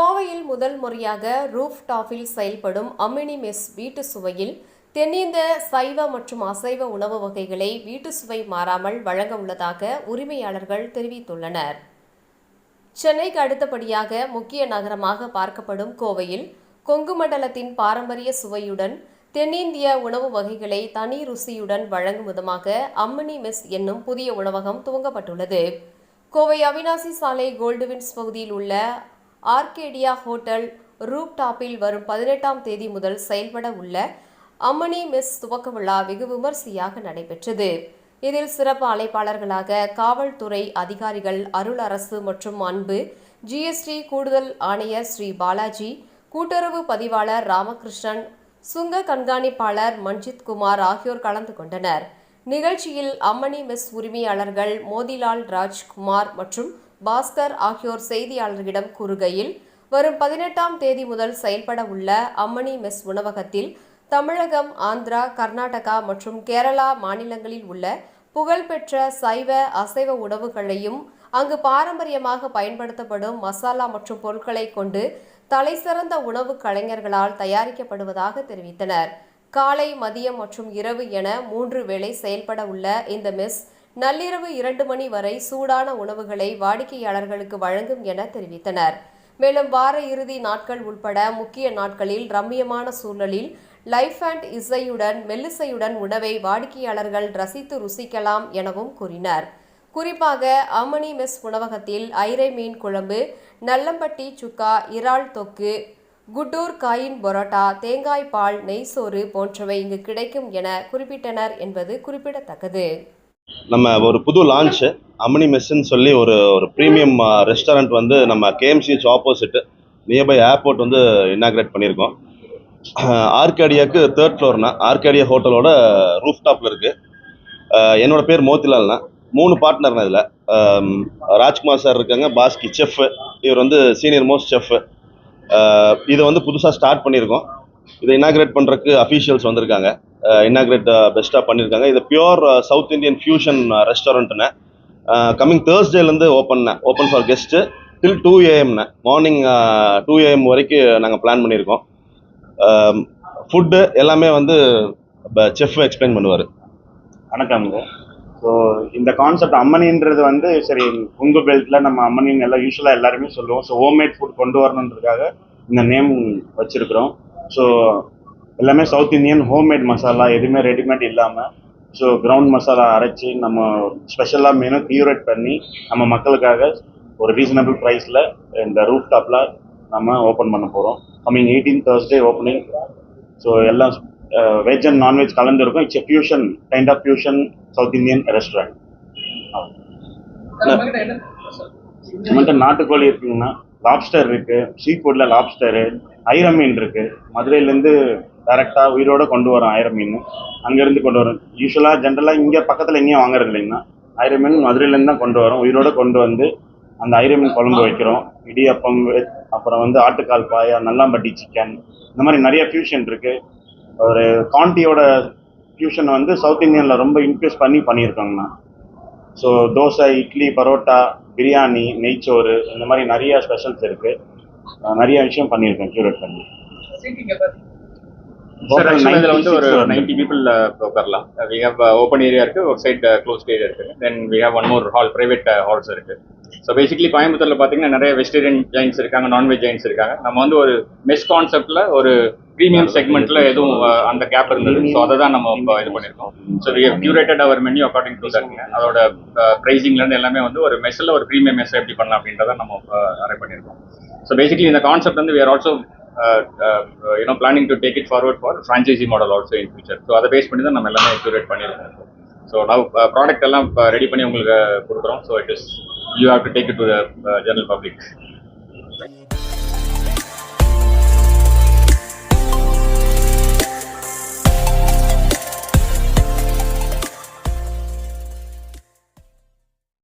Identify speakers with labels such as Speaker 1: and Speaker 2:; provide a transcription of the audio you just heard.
Speaker 1: கோவையில் முதல் முறையாக ரூஃப் டாப்பில் செயல்படும் அம்மினி மெஸ் வீட்டு சுவையில் தென்னிந்திய சைவ மற்றும் அசைவ உணவு வகைகளை வீட்டு சுவை மாறாமல் வழங்க உள்ளதாக உரிமையாளர்கள் தெரிவித்துள்ளனர். சென்னைக்கு அடுத்தபடியாக முக்கிய நகரமாக பார்க்கப்படும் கோவையில் கொங்கு மண்டலத்தின் பாரம்பரிய சுவையுடன் தென்னிந்திய உணவு வகைகளை தனி ருசியுடன் வழங்கும் விதமாக அம்மணி மெஸ் என்னும் புதிய உணவகம் துவங்கப்பட்டுள்ளது. கோவை அவினாசி சாலை கோல்டுவின்ஸ் பகுதியில் உள்ள ஆர்கேடியா ஹோட்டல் ரூப்டாப்பில் வரும் பதினெட்டாம் தேதி முதல் செயல்பட உள்ள அம்மணி மிஸ் துவக்க விழா வெகு விமரிசையாக நடைபெற்றது. இதில் சிறப்பு அழைப்பாளர்களாக காவல்துறை அதிகாரிகள் அருள் அரசு மற்றும் அன்பு ஜிஎஸ்டி கூடுதல் ஆணையர் ஸ்ரீ பாலாஜி கூட்டுறவு பதிவாளர் ராமகிருஷ்ணன் சுங்க கண்காணிப்பாளர் மஞ்சித் குமார் ஆகியோர் கலந்து கொண்டனர். நிகழ்ச்சியில் அம்மணி மிஸ் உரிமையாளர்கள் மோதிலால் ராஜ்குமார் மற்றும் பாஸ்கர் ஆகியோர் செய்தியாளர்களிடம் கூறுகையில் வரும் பதினெட்டாம் தேதி முதல் செயல்பட உள்ள அம்மணி மெஸ் உணவகத்தில் தமிழகம் ஆந்திரா கர்நாடகா மற்றும் கேரளா மாநிலங்களில் உள்ள புகழ்பெற்ற சைவ அசைவ உணவுகளையும் அங்கு பாரம்பரியமாக பயன்படுத்தப்படும் மசாலா மற்றும் பொருட்களை கொண்டு தலைசிறந்த உணவு கலைஞர்களால் தயாரிக்கப்படுவதாக தெரிவித்தனர். காலை மதியம் மற்றும் இரவு என மூன்று வேளை செயல்பட உள்ள இந்த மெஸ் நள்ளிரவு இரண்டு மணி வரை சூடான உணவுகளை வாடிக்கையாளர்களுக்கு வழங்கும் என தெரிவித்தனர். மேலும் வார இறுதி நாட்கள் உட்பட முக்கிய நாட்களில் ரம்மியமான சூழலில் லைஃப் அண்ட் இசையுடன் மெல்லிசையுடன் உணவை வாடிக்கையாளர்கள் ரசித்து ருசிக்கலாம் எனவும் கூறினர். குறிப்பாக அமனி மெஸ் உணவகத்தில் ஐரை மீன் குழம்பு நல்லம்பட்டி சுக்கா இறால் தொக்கு குட்டூர் காயின் பொரோட்டா தேங்காய் பால் நெய்சோறு போன்றவை இங்கு கிடைக்கும் என குறிப்பிட்டனர் என்பது குறிப்பிடத்தக்கது.
Speaker 2: நம்ம ஒரு புது லான்ச்சு அம்மனி மெஸ்ஸுன்னு சொல்லி ஒரு ஒரு ப்ரீமியம் ரெஸ்டாரண்ட் வந்து நம்ம கேஎம்சிஹெச் ஆப்போசிட்டு நியர்பை ஏர்போர்ட் வந்து இன்னாக்ரேட் பண்ணியிருக்கோம். ஆர்கேடியாவுக்கு தேர்ட் ஃப்ளோர்னா ஆர்கேடியா ஹோட்டலோட ரூஃப் டாப்பில் இருக்குது என்னோட பேர் மோத்திலால்னா மூணு பார்ட்னர்னா இதில். ராஜ்குமார் சார் இருக்காங்க பாஸ்கி செஃப் இவர் வந்து சீனியர் மோஸ்ட் செஃப் இதை வந்து புதுசாக ஸ்டார்ட் பண்ணியிருக்கோம். இதை இனாக்ரேட் பண்ணுறதுக்கு அஃபீஷியல்ஸ் வந்திருக்காங்க. இன்னாகிரேட் பெஸ்ட்டாக பண்ணியிருக்காங்க இது பியோர் சவுத் இந்தியன் ஃபியூஷன் ரெஸ்டாரண்ட்னு coming தேர்ஸ்டேலேருந்து open open for guest till two ஏஎம்னு morning two AM வரைக்கும் நாங்கள் பிளான் பண்ணியிருக்கோம் ஃபுட்டு எல்லாமே வந்து செஃப் எக்ஸ்பிளைன் பண்ணுவார்.
Speaker 3: வணக்கம்ங்க ஸோ இந்த கான்செப்ட் அம்மனின்றது வந்து சரி உங்க பெல்ட்டில் நம்ம அம்மனின்னு எல்லாம் யூஸ்வலாக எல்லாருமே சொல்லுவோம். ஸோ ஹோம்மேட் ஃபுட் கொண்டு வரணுன்றதுக்காக இந்த நேம் வச்சுருக்குறோம். ஸோ எல்லாமே சவுத் இந்தியன் ஹோம்மேட் மசாலா எதுவுமே ரெடிமேட் இல்லாமல் ஸோ கிரவுண்ட் மசாலா அரைச்சி நம்ம ஸ்பெஷலாக மெனு பியூரேட் பண்ணி நம்ம மக்களுக்காக ஒரு ரீசனபிள் ப்ரைஸில் இந்த ரூஃப் டாப்பில் நம்ம ஓப்பன் பண்ண போகிறோம் coming eighteen Thursday opening so எல்லாம் veg and non veg கலந்துருக்கும். It's fusion kind of fusion south Indian restaurant நம்மகிட்ட நாட்டுக்கோழி இருக்குங்கண்ணா. லாப்ஸ்டர் இருக்கு சீ ஃபுட்ல லாப்ஸ்டரு ஐர மீன் இருக்கு. மதுரையிலேருந்து டைரெக்டாக உயிரோட கொண்டு வரோம் ஆயிரம் மீன் அங்கேருந்து கொண்டு வரோம் யூஸ்வலாக ஜென்ரலாக இங்கே பக்கத்தில் எங்கேயும் வாங்குறது இல்லைங்கன்னா ஆயிரம் மீன் மதுரையிலேருந்து தான் கொண்டு வரோம். உயிரோட கொண்டு வந்து அந்த ஐர மீன் குழம்பு வைக்கிறோம். இடியப்பம் அப்புறம் வந்து ஆட்டுக்கால் பாயா நல்லாம்பட்டி சிக்கன் இந்த மாதிரி நிறைய ஃபியூஷன் இருக்குது ஒரு காண்டியோட ஃபியூஷனை வந்து சவுத் இந்தியனில் ரொம்ப இன்க்ரீஸ் பண்ணி பண்ணியிருக்காங்கண்ணா ஸோ தோசை இட்லி பரோட்டா பிரியாணி நெய்ச்சோறு இந்த மாதிரி நிறைய ஸ்பெஷல்ஸ் இருக்குது நிறைய விஷயம் பண்ணியிருக்கேன் க்யூரேட் பண்ணி.
Speaker 4: சார் இதில் வந்து
Speaker 3: 96
Speaker 4: ஒரு நைன்டி பீப்புள் உட்காரலாம் வி ஹவ் ஓப்பன் ஏரியா இருக்கு ஒரு சைட் க்ளோஸ்ட் ஏரியா இருக்கு. Then we have one more hall private halls இருக்கு. ஸோ பேசிக்கலி கோயம்புத்தூர்ல பார்த்தீங்கன்னா நிறைய வெஜிடேரியன் ஜெயின்ஸ் இருக்காங்க நான்வெஜ் ஜெயின்ஸ் இருக்காங்க. நம்ம வந்து ஒரு மெஸ் கான்செப்ட்ல ஒரு ப்ரீமியம் செக்மெண்ட்ல எதுவும் uh, அந்த கேப் இருந்தது. ஸோ அதை தான் நம்ம இது பண்ணியிருக்கோம் so we curated our menu according to தட்ங்க அதோட ப்ரைசிங்ல இருந்து எல்லாமே வந்து ஒரு மெஸ்ஸில் ஒரு ப்ரீமியம் மெஸ் எப்படி பண்ணலாம் அப்படின்றத நம்ம அரேஞ்ச் பண்ணியிருக்கோம் ஸோ பேசிக்கலி இந்த கான்செப்ட் வந்து we are also you know planning to take it forward for franchisee model also in future so அதை பேஸ் பண்ணி தான் நம்ம எல்லாமே எக்யூரேட் பண்ணியிருக்கோம். ஸோ நான் ப்ராடக்ட் எல்லாம் இப்போ ரெடி பண்ணி உங்களுக்கு கொடுக்குறோம். So it is you have to take it to the general public